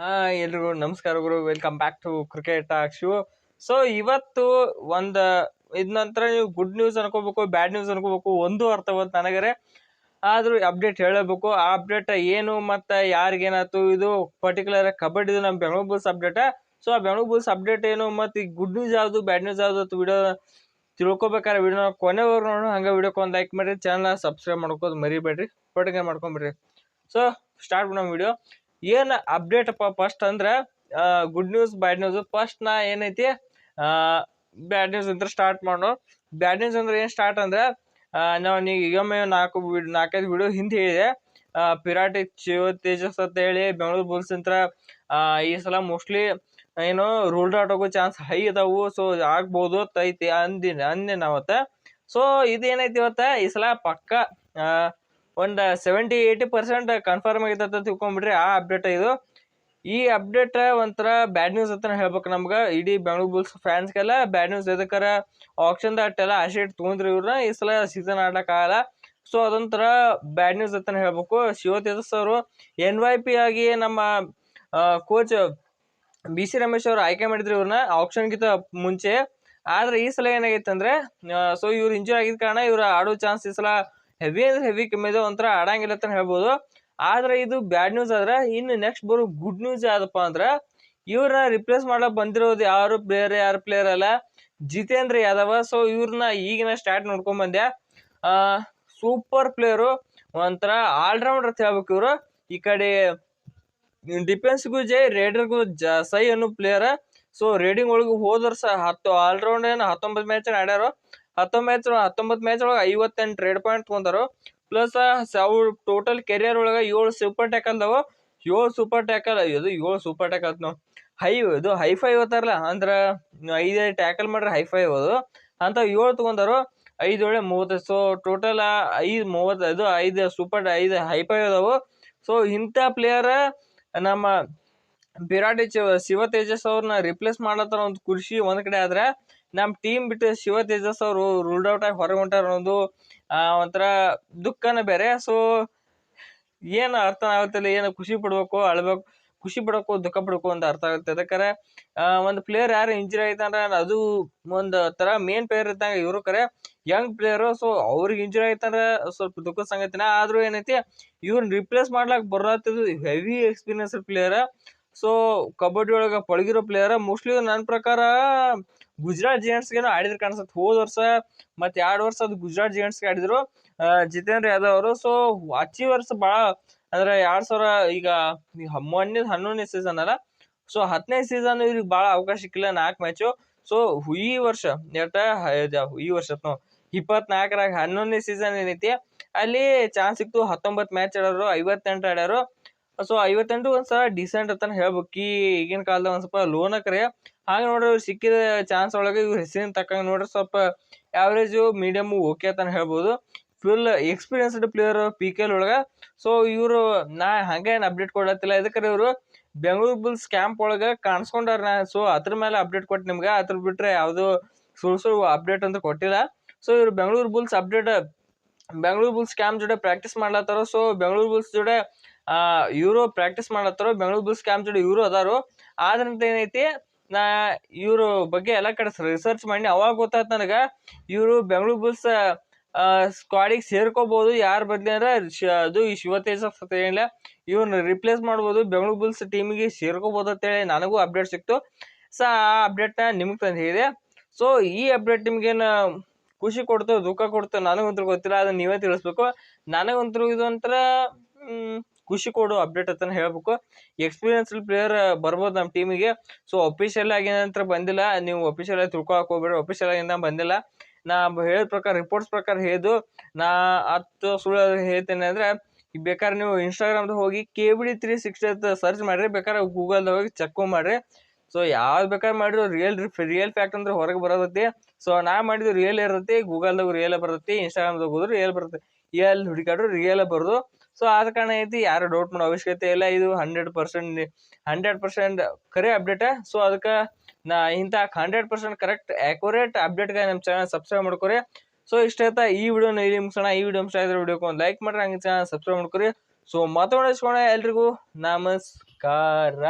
ಹಾ, ಎಲ್ರಿಗೂ ನಮಸ್ಕಾರ ಗುರು. Welcome back to cricket talk show so ಇವತ್ತು ಒಂದು, ಇದ ನಂತರ ನೀವು ಗುಡ್ ನ್ಯೂಸ್ ಅನ್ಕೋಬೇಕು ಬ್ಯಾಡ್ ನ್ಯೂಸ್ ಅನ್ಕೋಬೇಕು, ಒಂದು ಅರ್ಥವತ್ತು ನನಗರೆ. ಆದರೂ ಅಪ್ಡೇಟ್ ಹೇಳಬೇಕು. ಆ ಅಪ್ಡೇಟ್ ಏನು ಮತ್ತೆ ಯಾರಿಗೇನಾಯ್ತು? ಇದು ಪರ್ಟಿಕ್ಯುಲರ್ ಕಬಡ್ಡಿ ನಮ್ಮ ಬೆಂಗಳೂರು ಬುಲ್ಸ್ ಅಪ್ಡೇಟ್ ಸೊ ಆ ಬೆಂಗಳೂರು ಬುಲ್ಸ್ ಅಪ್ಡೇಟ್ ಏನು ಮತ್ತೆ ಗುಡ್ ನ್ಯೂಸ್ ಯಾವುದು ಬ್ಯಾಡ್ ನ್ಯೂಸ್ ಯಾವುದು ವಿಡಿಯೋ ತಿಳ್ಕೊಬೇಕಾದ್ರೆ ವಿಡಿಯೋ ಕೊನೆವರೆಗೂ ನೋಡು ಹಂಗೆ ವಿಡಿಯೋಕ್ಕೆ ಒಂದು ಲೈಕ್ ಮಾಡಿರಿ ಚಾನಲ್ ಸಬ್ಸ್ಕ್ರೈಬ್ ಮಾಡ್ಕೋದು ಮರಿಬೇಡ್ರಿ. ಪಟ್ಟಿಗೆ ಮಾಡ್ಕೊಂಬಿಡ್ರಿ. ಸೊ ಸ್ಟಾರ್ಟ್ ಮಾಡೋಣ ವಿಡಿಯೋ ಏನು ಅಪ್ಡೇಟ್ ಫಸ್ಟ್ ಅಂದ್ರೆ good news bad news first ನಾ ಏನೈತಿ ಬ್ಯಾಡ್ ನ್ಯೂಸ್ ಅಂದ್ರೆ ಸ್ಟಾರ್ಟ್ ಮಾಡೋ ಬ್ಯಾಡ್ ನ್ಯೂಸ್ ಅಂದ್ರೆ ಏನು ಸ್ಟಾರ್ಟ್ ಅಂದ್ರೆ ನಾವು ನೀವು ಈಗೊಮ್ಮೆ ನಾಲ್ಕು ನಾಲ್ಕೈದು ವಿಡಿಯೋ ಹಿಂದೆ ಹೇಳಿದೆ. ಪಿರಾಟಿ ಶಿವ ತೇಜಸ್ ಅಂತ ಹೇಳಿ ಬೆಂಗಳೂರು ಬುಲ್ಸ್ ಅಂತ ಈ ಸಲ ಮೋಸ್ಟ್ಲಿ ಏನು ರೂಲ್ಡ್ ಔಟ್ ಆಗೋ ಚಾನ್ಸ್ ಹೈ ಅದಾವು. ಸೊ ಆಗ್ಬೋದು ಐತಿ ಅಂದಿನ ಅಂದೆ ನಾವತ್ತ ಸೊ ಇದೇನೈತಿ ಇವತ್ತ ಈ ಸಲ ಪಕ್ಕ ಒಂದ್ ಸೆವೆಂಟಿ ಏಯ್ಟಿ ಪರ್ಸೆಂಟ್ ಕನ್ಫರ್ಮ್ ಆಗೈತೆ ಅಂತ ತಿಳ್ಕೊಂಬಿಡ್ರಿ ಆ ಅಪ್ಡೇಟ್ ಇದು. ಈ ಅಪ್ಡೇಟ್ ಒಂಥರ ಬ್ಯಾಡ್ ನ್ಯೂಸ್ ಅಂತ ಹೇಳ್ಬೇಕು ನಮ್ಗೆ. ಇಡೀ ಬೆಂಗಳೂರು ಬುಲ್ಸ್ ಫ್ಯಾನ್ಸ್ಗೆಲ್ಲ ಬ್ಯಾಡ್ ನ್ಯೂಸ್ ಎದಕ್ಕಾರ ಆಪ್ಷನ್ ಅಟ್ಟೆಲ್ಲ ಆಶೆ ಇಟ್ಟು ತೊಗೊಂಡ್ರಿ ಇವ್ರನ್ನ ಈ ಸಲ ಸೀಸನ್ ಆಡೋಕ್ಕಾಗಲ್ಲ ಸೊ ಅದೊಂಥರ ಬ್ಯಾಡ್ ನ್ಯೂಸ್ ಅಂತ ಹೇಳ್ಬೇಕು. ಶಿವ ತೇಜಸ್ ಅವರು ಎನ್ ವೈ ಪಿ ಆಗಿ ನಮ್ಮ ಕೋಚ್ ಬಿ ಸಿ ರಮೇಶ್ ಅವರು ಆಯ್ಕೆ ಮಾಡಿದ್ರು ಇವ್ರನ್ನ ಆಪ್ಷನ್ಗಿಂತ ಮುಂಚೆ. ಆದ್ರೆ ಈ ಸಲ ಏನಾಗೈತೆ ಅಂದ್ರೆ ಸೊ ಇವ್ರು ಇಂಜೂರಿ ಆಗಿದ ಕಾರಣ ಇವ್ರು ಆಡೋ ಚಾನ್ಸ್ ಈ ಸಲ ಹೆವಿ ಅಂದ್ರೆ ಹೆವಿ ಕಮ್ಮಿ ಇದೆ, ಒಂಥರ ಆಡಂಗಿಲ್ಲ ಅಂತ ಹೇಳ್ಬೋದು. ಆದ್ರೆ ಇದು ಬ್ಯಾಡ್ ನ್ಯೂಸ್ ಆದ್ರೆ, ಇನ್ನು ನೆಕ್ಸ್ಟ್ ಬರೋ ಗುಡ್ ನ್ಯೂಸ್ ಯಾವ್ದಪ್ಪ ಅಂದ್ರೆ, ಇವ್ರನ್ನ ರಿಪ್ಲೇಸ್ ಮಾಡಕ್ ಬಂದಿರೋದು ಯಾರು? ಪ್ಲೇಯರ್ ಯಾರು ಪ್ಲೇಯರ್ ಅಲ್ಲ? ಜಿತೇಂದ್ರ ಯಾದವ. ಸೊ ಇವ್ರನ್ನ ಈಗಿನ ಸ್ಟಾರ್ಟ್ ನೋಡ್ಕೊಂಡ್ ಬಂದೆ. ಸೂಪರ್ ಪ್ಲೇಯರು ಒಂಥರ ಆಲ್ರೌಂಡರ್ ಅಂತ ಹೇಳ್ಬೇಕು ಇವರು. ಈ ಕಡೆ ಡಿಫೆನ್ಸ್ಗೂ ಜೈ ರೇಡರ್ಗೂ ಜ, ಸೈ ಅನ್ನೋ ಪ್ಲೇಯರ್ ಸೊ ರೇಡಿಂಗ್ ಒಳಗೆ ಹೋದ್ರ ಸಹ ಹತ್ತು ಆಲ್ರೌಂಡರ್ ಏನು ಹತ್ತೊಂಬತ್ತು ಮ್ಯಾಚ್ ಆಡ್ಯಾರು ಹತ್ತೊಂಬತ್ತು ಮ್ಯಾಚ್ ಹತ್ತೊಂಬತ್ತು ಮ್ಯಾಚ್ ಒಳಗೆ ಐವತ್ತೆಂಟು ರೇಡ್ ಪಾಯಿಂಟ್ ತೊಗೊಂಡಾರು. ಪ್ಲಸ್ ಅವ್ರ ಟೋಟಲ್ ಕೆರಿಯರ್ ಒಳಗೆ ಏಳು ಸೂಪರ್ ಟ್ಯಾಕಲ್ದವು ಏಳು ಸೂಪರ್ ಟ್ಯಾಕಲ್ ಇದು ಏಳು ಸೂಪರ್ ಟ್ಯಾಕಲ್ ನಾವು ಹೈ ಇದು ಹೈ ಫೈ ಓದ್ತಾರಲ್ಲ, ಅಂದ್ರೆ ಐದು ಟ್ಯಾಕಲ್ ಮಾಡ್ರೆ ಹೈ ಫೈ ಅದು ಅಂತ ಏಳು ತೊಗೊಂಡಾರು, ಐದು ಏಳೆ ಮೂವತ್ತೈದು ಸೊ ಟೋಟಲ್ ಐದು, ಮೂವತ್ತು, ಇದು ಐದು ಸೂಪರ್ ಐದು ಹೈ ಫೈ ಅದಾವು. ಸೊ ಇಂಥ ಪ್ಲೇಯರ್ ನಮ್ಮ ವಿರಾಟ್ ಶಿವ ತೇಜಸ್ ಅವ್ರನ್ನ ರಿಪ್ಲೇಸ್ ಮಾಡತ್ತಾರ ಒಂದು ಖುಷಿ ಒಂದ್ ಕಡೆ ಆದ್ರೆ ನಮ್ಮ ಟೀಮ್ ಬಿಟ್ಟು ಶಿವ ತೇಜಸ್ ಅವರು ರೂಲ್ಡ್ ಔಟ್ ಆಗಿ ಹೊರಗೆ ಹೊಂಟಾರ ಅನ್ನೋದು ಒಂಥರ ದುಃಖನ ಬೇರೆ. ಸೊ ಏನು ಅರ್ಥ ಆಗುತ್ತಿಲ್ಲ ಏನು ಖುಷಿ ಪಡ್ಬೇಕು, ಅಳ್ಬೇಕು, ಖುಷಿ ಪಡೋಕು ದುಃಖ ಪಡ್ಬೇಕು ಅಂತ ಅರ್ಥ ಆಗುತ್ತೆ. ಅದಕ್ಕೆ ಒಂದು ಪ್ಲೇಯರ್ ಯಾರು ಇಂಜುರಿ ಆಯ್ತಂದ್ರೆ ಅದು ಒಂದು ತರ ಮೇನ್ ಪ್ಲೇಯರ್ ಇದ್ದಂಗೆ ಇವರು ಕರೆ ಯಂಗ್ ಪ್ಲೇಯರು ಸೊ ಅವ್ರಿಗೆ ಇಂಜುರಿ ಆಯ್ತಂದ್ರೆ ಸ್ವಲ್ಪ ದುಃಖ ಸಂಗತಿನ. ಆದ್ರೂ ಏನೈತಿ ಇವ್ರನ್ನ ರಿಪ್ಲೇಸ್ ಮಾಡ್ಲಾಕ್ ಬರತ್ತಿದ್ದು heavy experience player so kabaddi ಒಳಗೆ ಪಳಗಿರೋ ಪ್ಲೇಯರ್ ಮೋಸ್ಟ್ಲಿ ನನ್ನ ಪ್ರಕಾರ ಗುಜರಾತ್ ಜಿಯಂಟ್ಸ್ಗೇನೋ ಆಡಿದ್ರು ಕಾಣಿಸುತ್ತೆ. ಹೋದ ವರ್ಷ ಮತ್ತೆ ಎರಡು ವರ್ಷ ಅದು ಗುಜರಾತ್ ಜಿಯಂಟ್ಸ್ಗೆ ಆಡಿದ್ರು. ಜಿತೇಂದ್ರ ಯಾದವ್ ಅವರು. ಸೊ ಅಚ್ಚಿ ವರ್ಷ ಭಾಳ ಅಂದ್ರೆ ಎರಡ್ ಸಾವಿರ ಈಗ ಮೊನ್ನೆ ಹನ್ನೊಂದನೇ ಸೀಸನ್ ಅಲ್ಲ. ಸೊ ಹತ್ತನೇ ಸೀಸನ್ ಇವ್ರಿಗೆ ಭಾಳ ಅವಕಾಶ ಸಿಕ್ಕಿಲ್ಲ ನಾಲ್ಕು ಮ್ಯಾಚು ಸೊ ಈ ವರ್ಷ ಈ ವರ್ಷ ಇಪ್ಪತ್ನಾಲ್ಕರಾಗ ಹನ್ನೊಂದನೇ ಸೀಸನ್ ಏನೈತಿ, ಅಲ್ಲಿ ಚಾನ್ಸ್ ಸಿಕ್ತು ಹತ್ತೊಂಬತ್ತು ಮ್ಯಾಚ್ ಆಡೋರು, ಐವತ್ತೆಂಟು ಆಡ್ಯಾರು. ಸೊ ಐವತ್ತೆಂಟು ಒಂದ್ಸಲ ಡಿಸೆಂಟ್ ಅಂತ ಹೇಳ್ಬೇಕು. ಈಗಿನ ಕಾಲದಾಗ ಒಂದು ಸ್ವಲ್ಪ ಲೋನ್ ಕರೆ. ಹಾಗೆ ನೋಡ್ರಿ ಇವ್ರು ಸಿಕ್ಕಿದ ಚಾನ್ಸ್ ಒಳಗೆ ಇವ್ರ ಹೆಸರಿನ ತಕ್ಕಂಗೆ ನೋಡ್ರಿ ಸ್ವಲ್ಪ ಆ್ಯಾವ್ರೇಜು ಮೀಡಿಯಮ್ ಓಕೆ ಅಂತ ಹೇಳ್ಬೋದು. Full experienced player P K L ಒಳಗೆ. ಸೊ ಇವರು ನಾ ಹಂಗೆ ಅಪ್ಡೇಟ್ ಕೊಡತ್ತಿಲ್ಲ. ಇದಕ್ಕೆ ಇವರು ಬೆಂಗಳೂರು ಬುಲ್ಸ್ ಕ್ಯಾಂಪ್ ಒಳಗೆ ಕಾಣಿಸ್ಕೊಂಡಾರ ನಾ. ಸೊ ಅದ್ರ ಮೇಲೆ ಅಪ್ಡೇಟ್ ಕೊಟ್ಟು ನಿಮ್ಗೆ. ಅದ್ರ ಬಿಟ್ರೆ ಯಾವುದು ಸುಳ್ಳು ಸುಳ್ಳು ಅಪ್ಡೇಟ್ ಅಂತ ಕೊಟ್ಟಿಲ್ಲ. ಸೊ ಇವರು Bengaluru bulls update Bengaluru bulls camp ಜೊತೆ ಪ್ರಾಕ್ಟೀಸ್ ಮಾಡ್ಲತ್ತಾರ. ಸೊ ಬೆಂಗಳೂರು ಬುಲ್ಸ್ ಜೊತೆ ಇವರು ಪ್ರಾಕ್ಟೀಸ್ ಮಾಡತ್ತಾರೋ, ಬೆಂಗಳೂರು ಬುಲ್ಸ್ ಕ್ಯಾಂಪ್ ಜೋಡಿ ಇವರು ಅದಾರು. ಆದ್ರಂತ ಏನೈತಿ, ನಾ ಇವರು ಬಗ್ಗೆ ಎಲ್ಲ ಕಡೆ ರಿಸರ್ಚ್ ಮಾಡಿ, ಅವಾಗ ಗೊತ್ತಾಯ್ತು ನನಗೆ, ಇವರು ಬೆಂಗಳೂರು ಬುಲ್ಸ್ ಸ್ಕ್ವಾಡಿಗೆ ಸೇರ್ಕೋಬಹುದು ಯಾರ ಬದ್ಲಿ ಅಂದ್ರೆ ಅದು ಈ ಶಿವತೇಜ ಏನಿಲ್ಲ ಇವ್ರನ್ನ ರಿಪ್ಲೇಸ್ ಮಾಡ್ಬೋದು, ಬೆಂಗಳೂರು ಬುಲ್ಸ್ ಟೀಮಿಗೆ ಸೇರ್ಕೋಬಹುದು ಅಂತೇಳಿ ನನಗೂ ಅಪ್ಡೇಟ್ ಸಿಕ್ತು. ಸೊ, ಆ ಅಪ್ಡೇಟ್ನ ನಿಮ್ಗೆ ತಂದಿದೆ ಸೊ ಈ ಅಪ್ಡೇಟ್ ನಿಮ್ಗೇನು ಖುಷಿ ಕೊಡ್ತು, ದುಃಖ ಕೊಡ್ತು, ನನಗಂತೂ ಗೊತ್ತಿಲ್ಲ ಅದನ್ನ ನೀವೇ ತಿಳಿಸ್ಬೇಕು. ನನಗಂತೂ ಇದು ಒಂಥರ ಖುಷಿ ಕೊಡು ಅಪ್ಡೇಟ್ ಅಂತ ಹೇಳ್ಬೇಕು. ಎಕ್ಸ್ಪೀರಿಯನ್ಸ್ ಪ್ಲೇಯರ್ ಬರ್ಬೋದು ನಮ್ಮ ಟೀಮಿಗೆ ಸೊ ಅಫಿಷಿಯಲ್ ಆಗಿ ನಂತರ ಬಂದಿಲ್ಲ. ನೀವು ಅಫಿಷಿಯಲ್ ಆಗಿ ತಿಳ್ಕೊಳಕ್ ಹೋಗ್ಬೇಡಿ. ಅಫಿಷಿಯಲ್ ಆಗಿಂದ ಬಂದಿಲ್ಲ. ನಾ ಹೇಳಿದ ಪ್ರಕಾರ ರಿಪೋರ್ಟ್ಸ್ ಪ್ರಕಾರ ಹೇಳಿದು ನಾ ಹತ್ತು ಸುಳ್ಳು ಹೇಳ್ತೇನೆ ಅಂದ್ರೆ ಬೇಕಾದ್ರೆ ನೀವು ಇನ್ಸ್ಟಾಗ್ರಾಮ್ದಾಗ ಹೋಗಿ K B D three sixty ಅಂತ ಸರ್ಚ್ ಮಾಡಿರಿ. ಬೇಕಾದ್ರೆ ಗೂಗಲ್ದಾಗ ಹೋಗಿ ಚೆಕ್ ಮಾಡಿರಿ. ಸೊ ಯಾವ್ದು ಬೇಕಾದ್ರೆ ಮಾಡಿದ್ರು ರಿಯಲ್ ರಿಯಲ್ ಫ್ಯಾಕ್ಟ್ ಅಂದ್ರೆ ಹೊರಗೆ ಬರೋದೈತಿ ಸೊ ನಾ ಮಾಡಿದ್ದು ರಿಯಲ್ ಇರತ್ತೆ. ಗೂಗಲ್ದಾಗ ರಿಯಲ್ ಬರುತ್ತೆ. ಇನ್ಸ್ಟಾಗ್ರಾಮ್ದಾಗ ಹೋದ್ರು ರಿಯಲ್ ಬರುತ್ತೆ. ರಿಯಲ್ ಹುಡುಕಾಡ್ರು ರಿಯಲ್ ಬರೋದು. ಸೊ ಆದ ಕಾರಣ ಐತಿ, ಯಾರು ಡೌಟ್ ಮಾಡೋ ಅವಶ್ಯಕತೆ ಇಲ್ಲ. ಇದು ಹಂಡ್ರೆಡ್ ಪರ್ಸೆಂಟ್ ಹಂಡ್ರೆಡ್ ಪರ್ಸೆಂಟ್ ಖರೆ ಅಪ್ಡೇಟ್ ಸೊ ಅದಕ್ಕೆ ನಾ ಇಂಥ ಹಂಡ್ರೆಡ್ ಪರ್ಸೆಂಟ್ ಕರೆಕ್ಟ್ ಆಕ್ಯುರೇಟ್ ಅಪ್ಡೇಟ್ಗೆ ನಮ್ಮ ಚಾನಲ್ ಸಬ್ಸ್ಕ್ರೈಬ್ ಮಾಡ್ಕೊರಿ. ಸೊ ಇಷ್ಟ ಆಯ್ತಾ? ಈ ವಿಡಿಯೋನ ಇಲ್ಲಿ ಮುಗಿಸೋಣ. ಈ ವಿಡಿಯೋ ಇಷ್ಟ ಇದ್ರೆ ವಿಡಿಯೋಕ್ಕೆ ಒಂದು ಲೈಕ್ ಮಾಡ್ರಿ, ಹಂಗೆ ಚಾನಲ್ ಸಬ್ಸ್ಕ್ರೈಬ್ ಮಾಡ್ಕೊರಿ. ಸೊ ಮಾತಾಡೋಣ ಎಲ್ರಿಗೂ ನಮಸ್ಕಾರ.